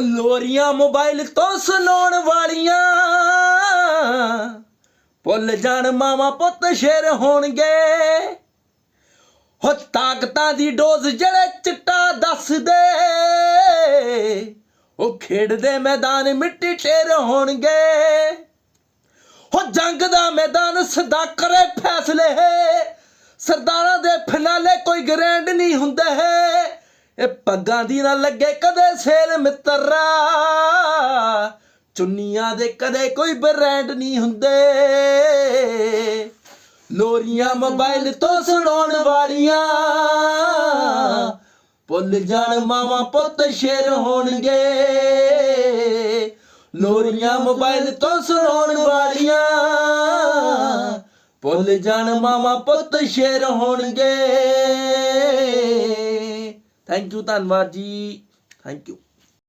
ਹੋ ਲੋਰੀਆਂ ਮੋਬਾਈਲ ਤੋਂ ਸੁਣਾਉਣ ਵਾਲੀਆਂ। ਭੁੱਲ ਜਾਣ ਮਾਵਾ ਪੁੱਤ ਸ਼ੇਰ ਹੋਣਗੇ। ਹੋ ਤਾਕਤਾਂ ਦੀ ਡੋਜ਼ ਜਿਹੜੇ ਚਿੱਟਾ ਦੱਸਦੇ, ਉਹ ਖੇਡਦੇ ਮੈਦਾਨ ਮਿੱਟੀ ਢੇਰ ਹੋਣਗੇ। ਹੋ ਜੰਗ ਦਾ ਮੈਦਾਨ ਸਦਾ ਕਰੇ ਫੈਸਲੇ। ਸਰਦਾਰਾਂ ਦੇ ਫਿਨਾਲੇ ਕੋਈ ਗ੍ਰੈਂਡ ਨਹੀਂ ਹੈ ਇਹ ਪੱਗਾਂ ਦੀ ਨਾ ਲੱਗੇ ਕਦੇ ਸੇਲ ਮਿੱਤਰਾ। ਚੁੰਨੀਆਂ ਦੇ ਕਦੇ ਕੋਈ ਬ੍ਰਾਂਡ ਨਹੀਂ ਹੁੰਦੇ। ਲੋਰੀਆਂ ਮੋਬਾਈਲ ਤੋਂ ਸੁਣਾਉਣ ਵਾਲੀਆਂ। ਭੁੱਲ ਜਾਣ ਮਾਵਾ ਪੁੱਤ ਸ਼ੇਰ ਹੋਣਗੇ। ਲੋਰੀਆਂ ਮੋਬਾਈਲ ਤੋਂ ਸੁਣਾਉਣ ਵਾਲੀਆਂ। ਭੁੱਲ ਜਾਣ ਮਾਵਾ ਪੁੱਤ ਸ਼ੇਰ ਹੋਣਗੇ। ਥੈਂਕ ਯੂ ਧੰਨਵਾਦ ਜੀ। Thank you